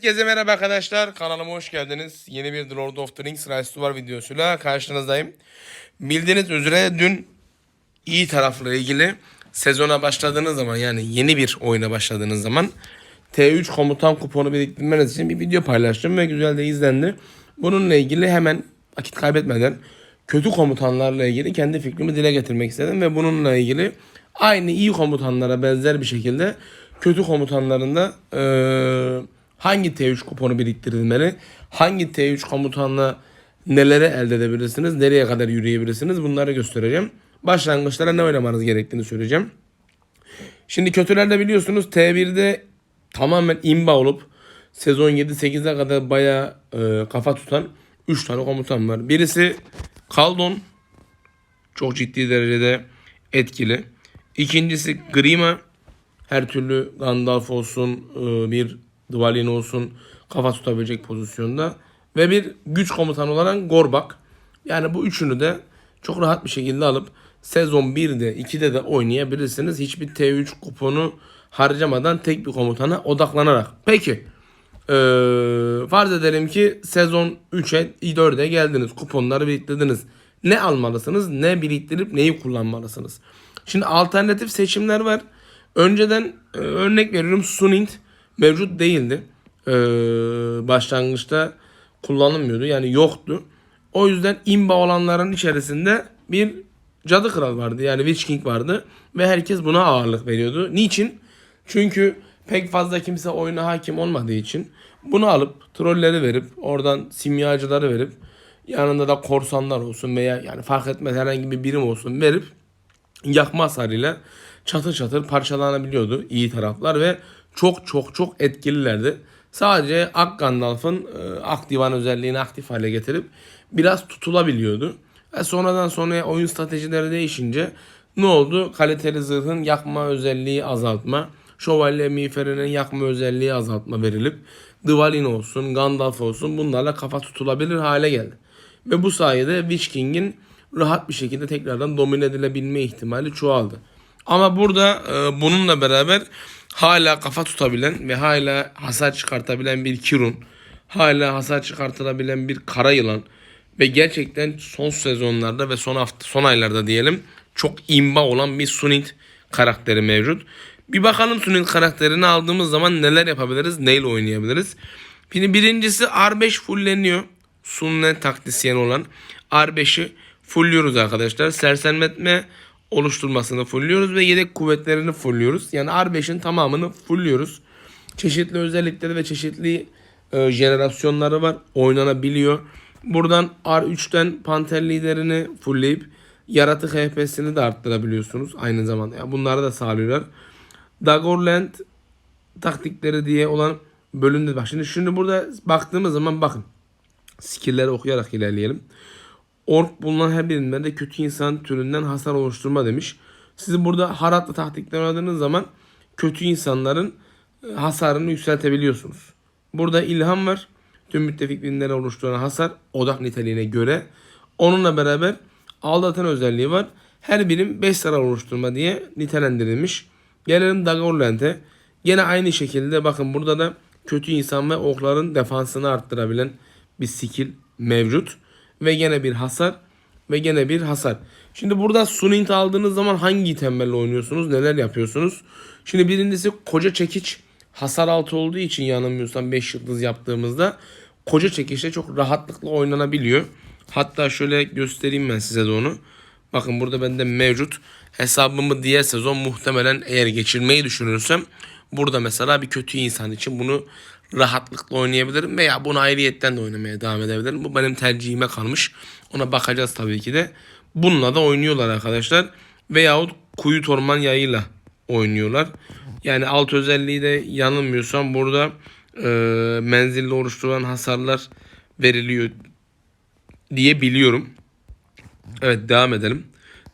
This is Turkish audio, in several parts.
Herkese merhaba arkadaşlar. Kanalıma hoş geldiniz. Yeni bir The Lord of the Rings Rise to War videosuyla karşınızdayım. Bildiğiniz üzere dün iyi tarafla ilgili sezona başladığınız zaman yani yeni bir oyuna başladığınız zaman T3 komutan kuponu biriktirmeniz için bir video paylaştım ve güzel de izlendi. Bununla ilgili hemen vakit kaybetmeden kötü komutanlarla ilgili kendi fikrimi dile getirmek istedim ve bununla ilgili aynı iyi komutanlara benzer bir şekilde kötü komutanların da eee, hangi T3 kuponu biriktirilmeli, hangi T3 komutanla nelere elde edebilirsiniz, nereye kadar yürüyebilirsiniz bunları göstereceğim. Başlangıçlara ne oynamanız gerektiğini söyleyeceğim. Şimdi kötülerde biliyorsunuz T1'de tamamen imba olup sezon 7-8'e kadar baya kafa tutan 3 tane komutan var. Birisi Kaldon çok ciddi derecede etkili. İkincisi Grima her türlü Gandalf olsun e, bir Dwalin olsun kafa tutabilecek pozisyonda. Ve bir güç komutanı olarak Gorbak. Yani bu üçünü de çok rahat bir şekilde alıp sezon 1'de 2'de de oynayabilirsiniz. Hiçbir T3 kuponu harcamadan tek bir komutana odaklanarak. Peki ee, farz edelim ki sezon 3'e 4'e geldiniz. Kuponları biriktirdiniz. Ne almalısınız? Ne biriktirip neyi kullanmalısınız? Şimdi alternatif seçimler var. Önceden e, örnek veriyorum Sunint mevcut değildi. Ee, başlangıçta kullanılmıyordu. Yani yoktu. O yüzden imba olanların içerisinde bir cadı kral vardı. Yani Witch King vardı. Ve herkes buna ağırlık veriyordu. Niçin? Çünkü pek fazla kimse oyuna hakim olmadığı için bunu alıp trolleri verip oradan simyacıları verip yanında da korsanlar olsun veya yani fark etmez herhangi bir birim olsun verip yakma hasarıyla çatır çatır parçalanabiliyordu iyi taraflar ve çok çok çok etkililerdi. Sadece Ak Gandalf'ın e, Ak Divan özelliğini aktif hale getirip biraz tutulabiliyordu. Ve sonradan sonra oyun stratejileri değişince ne oldu? Kaliteli zırhın yakma özelliği azaltma, şövalye miğferinin yakma özelliği azaltma verilip Dwalin olsun, Gandalf olsun bunlarla kafa tutulabilir hale geldi. Ve bu sayede Witch King'in rahat bir şekilde tekrardan domine edilebilme ihtimali çoğaldı. Ama burada e, bununla beraber hala kafa tutabilen ve hala hasar çıkartabilen bir Kirun, hala hasar çıkartılabilen bir kara yılan ve gerçekten son sezonlarda ve son hafta son aylarda diyelim çok imba olan bir Sunit karakteri mevcut. Bir bakalım Sunit karakterini aldığımız zaman neler yapabiliriz, neyle oynayabiliriz. Şimdi birincisi R5 fulleniyor. Sunnet taktisyen olan R5'i fullüyoruz arkadaşlar. Sersemletme oluşturmasını fullüyoruz ve yedek kuvvetlerini fullüyoruz. Yani R5'in tamamını fullüyoruz. Çeşitli özellikleri ve çeşitli e, jenerasyonları var. Oynanabiliyor. Buradan R3'ten Panter liderini fullleyip yaratık HP'sini de arttırabiliyorsunuz aynı zamanda. Yani bunları da sağlıyorlar. Dagorland taktikleri diye olan bölümde bak. Şimdi şimdi burada baktığımız zaman bakın. Skill'leri okuyarak ilerleyelim. Ork bulunan her birinden de kötü insan türünden hasar oluşturma demiş. Siz burada haratlı taktikler oynadığınız zaman kötü insanların e, hasarını yükseltebiliyorsunuz. Burada ilham var. Tüm müttefik birimlere oluşturan hasar odak niteliğine göre. Onunla beraber aldatan özelliği var. Her birim 5 zarar oluşturma diye nitelendirilmiş. Gelelim Dagorland'e. Gene aynı şekilde bakın burada da kötü insan ve okların defansını arttırabilen bir skill mevcut. Ve gene bir hasar ve gene bir hasar. Şimdi burada Sunint aldığınız zaman hangi itemlerle oynuyorsunuz? Neler yapıyorsunuz? Şimdi birincisi koca çekiç hasar altı olduğu için yanılmıyorsam 5 yıldız yaptığımızda koca çekişle çok rahatlıkla oynanabiliyor. Hatta şöyle göstereyim ben size de onu. Bakın burada bende mevcut. Hesabımı diğer sezon muhtemelen eğer geçirmeyi düşünürsem burada mesela bir kötü insan için bunu rahatlıkla oynayabilirim veya bunu ayrıyetten de oynamaya devam edebilirim. Bu benim tercihime kalmış. Ona bakacağız tabii ki de. Bununla da oynuyorlar arkadaşlar. Veyahut kuyu torman yayıyla oynuyorlar. Yani alt özelliği de yanılmıyorsam burada e, menzilli oluşturulan hasarlar veriliyor diye biliyorum. Evet devam edelim.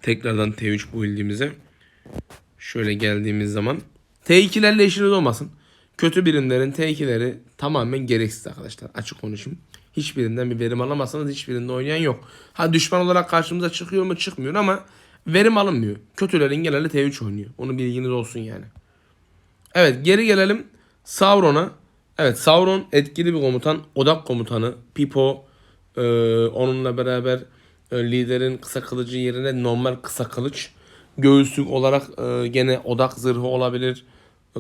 Tekrardan T3 bu bildiğimize. Şöyle geldiğimiz zaman. T2'lerle işiniz olmasın. Kötü birimlerin T2'leri tamamen gereksiz arkadaşlar. Açık konuşayım. Hiçbirinden bir verim alamazsanız hiçbirinde oynayan yok. Ha düşman olarak karşımıza çıkıyor mu çıkmıyor ama verim alınmıyor. Kötülerin genelde T3 oynuyor. Onu bilginiz olsun yani. Evet geri gelelim Sauron'a. Evet Sauron etkili bir komutan. Odak komutanı. Pipo e, onunla beraber e, liderin kısa kılıcı yerine normal kısa kılıç. Göğüslük olarak e, gene odak zırhı olabilir.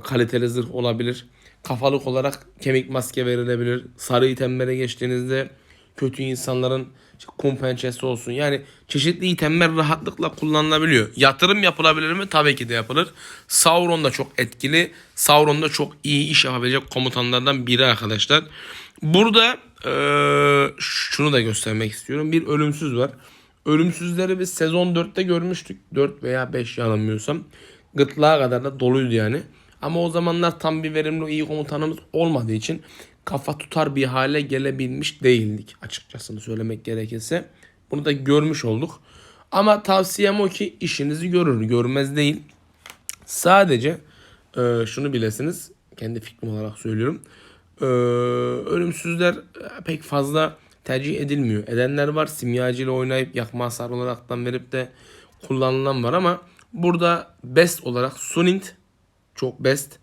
Kaliteli zırh olabilir. Kafalık olarak kemik maske verilebilir. Sarı itemlere geçtiğinizde kötü insanların kum pençesi olsun. Yani çeşitli itemler rahatlıkla kullanılabiliyor. Yatırım yapılabilir mi? Tabii ki de yapılır. Sauron da çok etkili. Sauron da çok iyi iş yapabilecek komutanlardan biri arkadaşlar. Burada eee, şunu da göstermek istiyorum. Bir ölümsüz var. Ölümsüzleri biz sezon 4'te görmüştük. 4 veya 5 yanılmıyorsam. Gırtlağa kadar da doluydu yani. Ama o zamanlar tam bir verimli iyi komutanımız olmadığı için kafa tutar bir hale gelebilmiş değildik açıkçası söylemek gerekirse. Bunu da görmüş olduk. Ama tavsiyem o ki işinizi görür, görmez değil. Sadece e, şunu bilesiniz, kendi fikrim olarak söylüyorum. E, ölümsüzler e, pek fazla tercih edilmiyor. Edenler var, simyacıyla oynayıp yakma hasar olaraktan verip de kullanılan var ama burada best olarak Sunint çok best.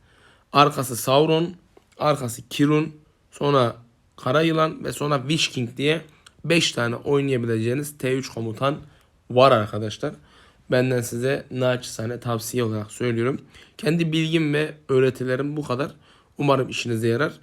Arkası Sauron, arkası Kirun, sonra Kara Yılan ve sonra Witch King diye 5 tane oynayabileceğiniz T3 komutan var arkadaşlar. Benden size naçizane tavsiye olarak söylüyorum. Kendi bilgim ve öğretilerim bu kadar. Umarım işinize yarar.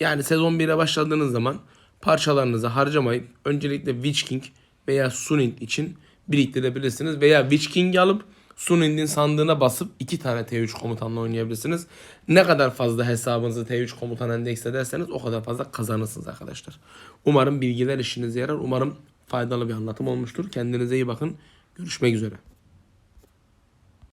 Yani sezon 1'e başladığınız zaman parçalarınızı harcamayıp öncelikle Witch King veya Sunint için biriktirebilirsiniz. Veya Witch King'i alıp Sunind'in sandığına basıp iki tane T3 komutanla oynayabilirsiniz. Ne kadar fazla hesabınızı T3 komutan endeks ederseniz o kadar fazla kazanırsınız arkadaşlar. Umarım bilgiler işinize yarar. Umarım faydalı bir anlatım olmuştur. Kendinize iyi bakın. Görüşmek üzere.